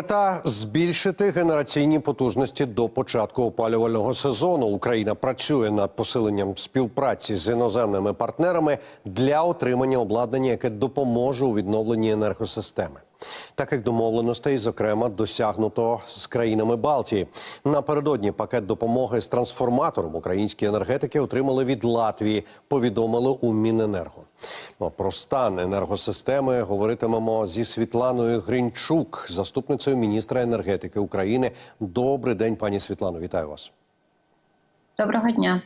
Мета збільшити генераційні потужності до початку опалювального сезону. Україна працює над посиленням співпраці з іноземними партнерами для отримання обладнання, яке допоможе у відновленні енергосистеми. Таких домовленостей, зокрема, досягнуто з країнами Балтії. Напередодні пакет допомоги з трансформатором українські енергетики отримали від Латвії. Повідомили у Міненерго. Ну, про стан енергосистеми говоритимемо зі Світланою Гринчук, заступницею міністра енергетики України. Добрий день, пані Світлано. Вітаю вас. Доброго дня.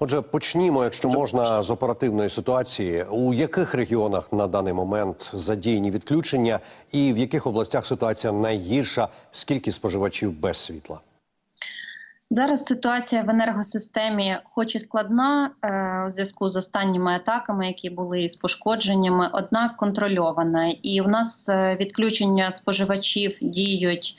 Отже, почнімо, якщо можна, з оперативної ситуації. У яких регіонах на даний момент задіяні відключення, і в яких областях ситуація найгірша? Скільки споживачів без світла? Зараз ситуація в енергосистемі, хоч і складна, е, у зв'язку з останніми атаками, які були з пошкодженнями, однак контрольована. І в нас е, відключення споживачів діють.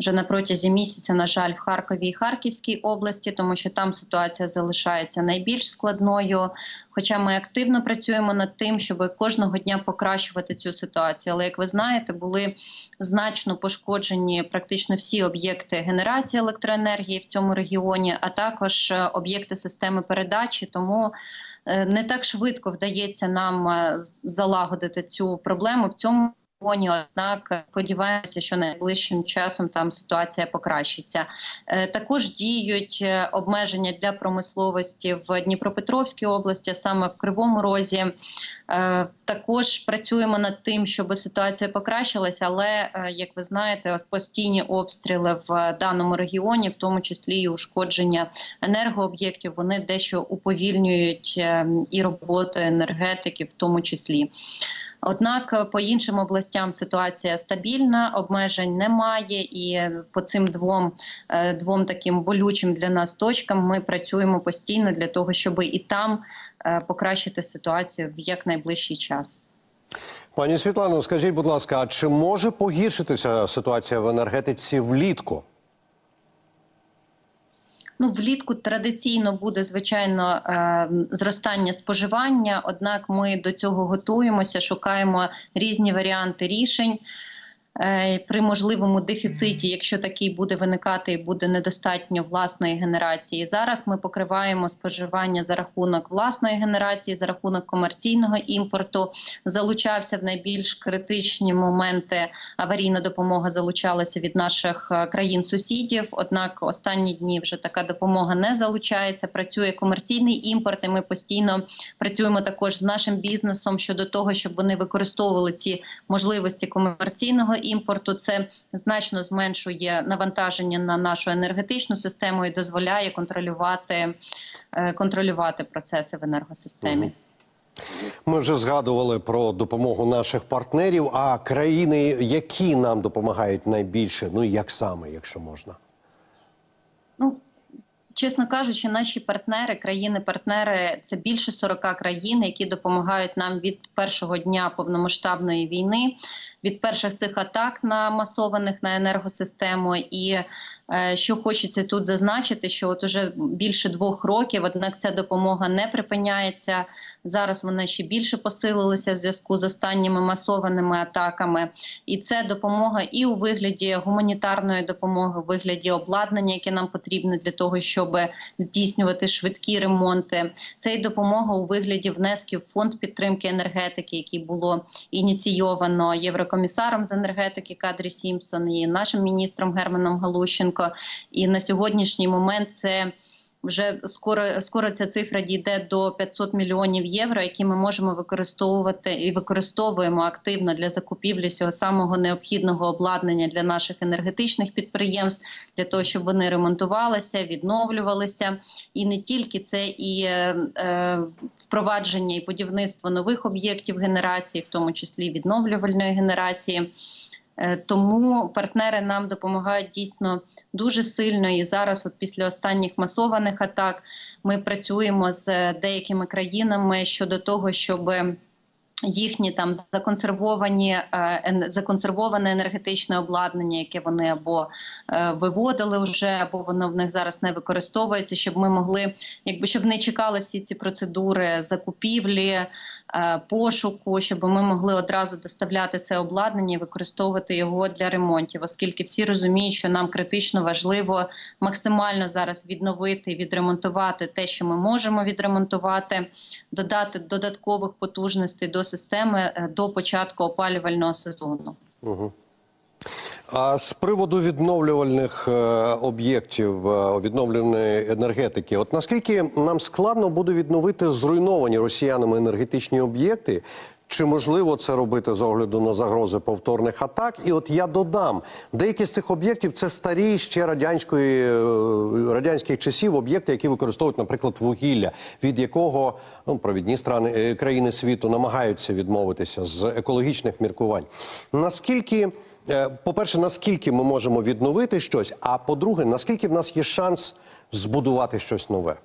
Вже на протязі місяця, на жаль, в Харкові і Харківській області, тому що там ситуація залишається найбільш складною. Хоча ми активно працюємо над тим, щоб кожного дня покращувати цю ситуацію. Але як ви знаєте, були значно пошкоджені практично всі об'єкти генерації електроенергії в цьому регіоні, а також е, об'єкти системи передачі. Тому е, не так швидко вдається нам е, залагодити цю проблему в цьому. Регіоні. Однак сподіваємося, що найближчим часом там ситуація покращиться. Е, Також діють е, обмеження для промисловості в Дніпропетровській області, саме в Кривому Розі. Е, Також працюємо над тим, щоб ситуація покращилася, але як ви знаєте, постійні обстріли в даному регіоні, в тому числі і ушкодження енергооб'єктів, вони дещо уповільнюють е, і роботу енергетики, в тому числі. Однак е, по іншим областям ситуація стабільна, обмежень немає, і по цим двом, е, двом таким болючим для нас точкам ми працюємо постійно для того, щоб і там е, покращити ситуацію в якнайближчий час. Пані Світлано, скажіть, будь ласка, а чи може погіршитися ситуація в енергетиці влітку? Ну, влітку традиційно буде звичайно е, зростання споживання однак, ми до цього готуємося, шукаємо різні варіанти рішень. Е, При можливому дефіциті, якщо такий буде виникати, і буде недостатньо власної генерації. Зараз ми покриваємо споживання за рахунок власної генерації, за рахунок комерційного імпорту. Залучався в найбільш критичні моменти. Аварійна допомога залучалася від наших е, країн-сусідів. Однак останні дні вже така допомога не залучається. Працює комерційний імпорт. і Ми постійно працюємо також з нашим бізнесом щодо того, щоб вони використовували ці можливості комерційного імпорту. Це значно зменшує навантаження на нашу енергетичну систему і дозволяє контролювати, е, контролювати процеси в енергосистемі. Ми вже згадували про допомогу наших партнерів. А країни, які нам допомагають найбільше, ну як саме, якщо можна? Ну чесно кажучи, наші партнери, країни-партнери, це більше 40 країн, які допомагають нам від першого дня повномасштабної війни, від перших цих атак на масованих на енергосистему. І що хочеться тут зазначити, що от уже більше двох років, однак ця допомога не припиняється. Зараз вона ще більше посилилася в зв'язку з останніми масованими атаками, і це допомога і у вигляді гуманітарної допомоги, у вигляді обладнання, яке нам потрібно для того, щоб здійснювати швидкі ремонти. Це і допомога у вигляді внесків в фонд підтримки енергетики, який було ініційовано єврокомісаром з енергетики Кадрі Сімпсон і нашим міністром Германом Галущенко. І на сьогоднішній момент це. Вже скоро скоро ця цифра дійде до 500 мільйонів євро, які ми можемо використовувати і використовуємо активно для закупівлі цього самого необхідного обладнання для наших енергетичних підприємств, для того, щоб вони ремонтувалися, відновлювалися, і не тільки це і е, е, впровадження і будівництво нових об'єктів генерації, в тому числі відновлювальної генерації. Е, Тому партнери нам допомагають дійсно дуже сильно. І зараз, от після останніх масованих атак, ми працюємо з деякими країнами щодо того, щоб їхні там законсервовані е, законсервоване енергетичне обладнання, яке вони або е, виводили вже, або воно в них зараз не використовується, щоб ми могли, якби щоб не чекали всі ці процедури закупівлі, пошуку, щоб ми могли одразу доставляти це обладнання і використовувати його для ремонтів, оскільки всі розуміють, що нам критично важливо максимально зараз відновити, відремонтувати те, що ми можемо відремонтувати, додати додаткових потужностей до системи е, до початку опалювального сезону. А з приводу відновлювальних е, об'єктів, відновлюваної енергетики, от наскільки нам складно буде відновити зруйновані росіянами енергетичні об'єкти? Чи можливо це робити з огляду на загрози повторних атак? І от я додам, деякі з цих об'єктів це старі ще радянської е, радянських часів об'єкти, які використовують, наприклад, вугілля, від якого ну, провідні страни е, країни світу намагаються відмовитися з екологічних міркувань. Наскільки, е, по-перше, наскільки ми можемо відновити щось? А по-друге, наскільки в нас є шанс збудувати щось нове?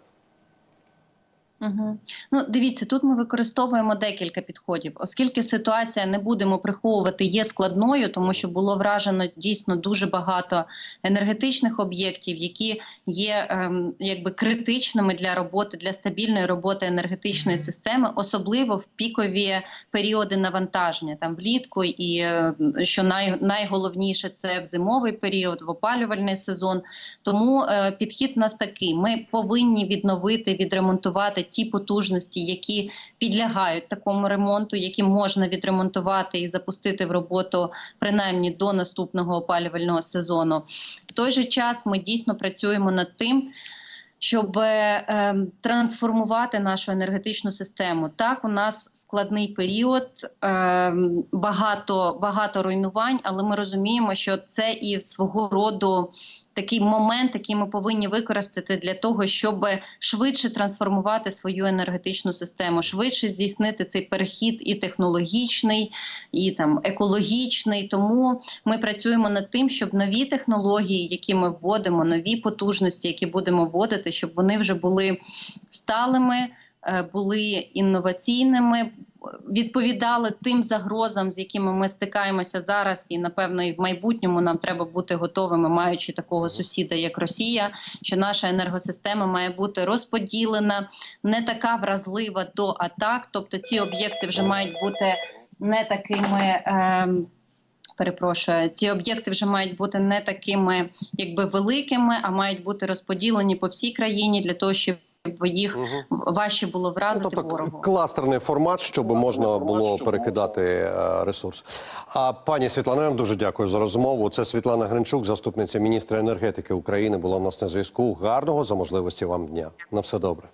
Угу. Ну, дивіться, тут ми використовуємо декілька підходів, оскільки ситуація не будемо приховувати є складною, тому що було вражено дійсно дуже багато енергетичних об'єктів, які є ем, якби критичними для роботи для стабільної роботи енергетичної системи, особливо в пікові періоди навантаження, там влітку, і е, що най, найголовніше це в зимовий період, в опалювальний сезон. Тому е, підхід у нас такий: ми повинні відновити, відремонтувати ті потужності, які підлягають такому ремонту, які можна відремонтувати і запустити в роботу принаймні до наступного опалювального сезону. В той же час ми дійсно працюємо над тим. Щоб е, трансформувати нашу енергетичну систему, так у нас складний період, е, багато багато руйнувань, але ми розуміємо, що це і свого роду такий момент, який ми повинні використати для того, щоб швидше трансформувати свою енергетичну систему, швидше здійснити цей перехід і технологічний, і там екологічний. Тому ми працюємо над тим, щоб нові технології, які ми вводимо, нові потужності, які будемо вводити, щоб вони вже були сталими, е, були інноваційними. Відповідали тим загрозам, з якими ми стикаємося зараз, і напевно і в майбутньому нам треба бути готовими, маючи такого сусіда, як Росія, що наша енергосистема має бути розподілена, не така вразлива до атак. Тобто ці об'єкти вже мають бути не такими. Е Перепрошую, ці об'єкти вже мають бути не такими, якби великими, а мають бути розподілені по всій країні для того, щоб їх важче було Ну, тобто ворогу. кластерний формат, щоб можна було перекидати е, ресурс. А пані Світлана, я вам дуже дякую за розмову. Це Світлана Гринчук, заступниця міністра енергетики України, була в нас на зв'язку. Гарного за можливості вам дня. На все добре.